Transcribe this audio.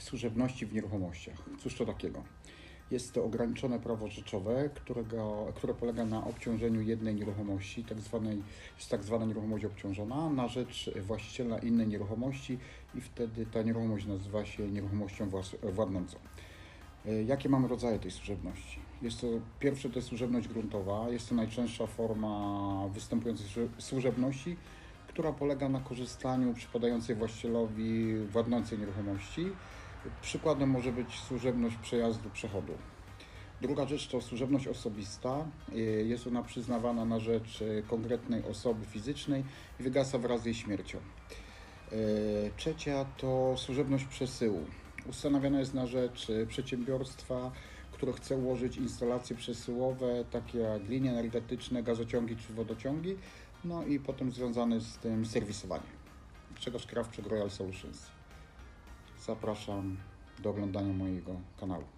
służebności w nieruchomościach. Cóż to takiego? Jest to ograniczone prawo rzeczowe, którego, które polega na obciążeniu jednej nieruchomości, tak zwanej, jest tak zwana nieruchomość obciążona, na rzecz właściciela innej nieruchomości i wtedy ta nieruchomość nazywa się nieruchomością władnącą. E, Jakie mamy rodzaje tej służebności? Jest to pierwsze to jest służebność gruntowa, jest to najczęstsza forma występującej słu- służebności, która polega na korzystaniu przypadającej właścicielowi władnącej nieruchomości. Przykładem może być służebność przejazdu przechodu. Druga rzecz to służebność osobista. Y, Jest ona przyznawana na rzecz y, konkretnej osoby fizycznej i wygasa wraz z jej śmiercią. Y, Trzecia to służebność przesyłu. Ustanawiana jest na rzecz przedsiębiorstwa, które chce ułożyć instalacje przesyłowe, takie jak linie energetyczne, gazociągi czy wodociągi, no i potem związane z tym serwisowanie. Czego Krawczyk Royal Solutions. Zapraszam do oglądania mojego kanału.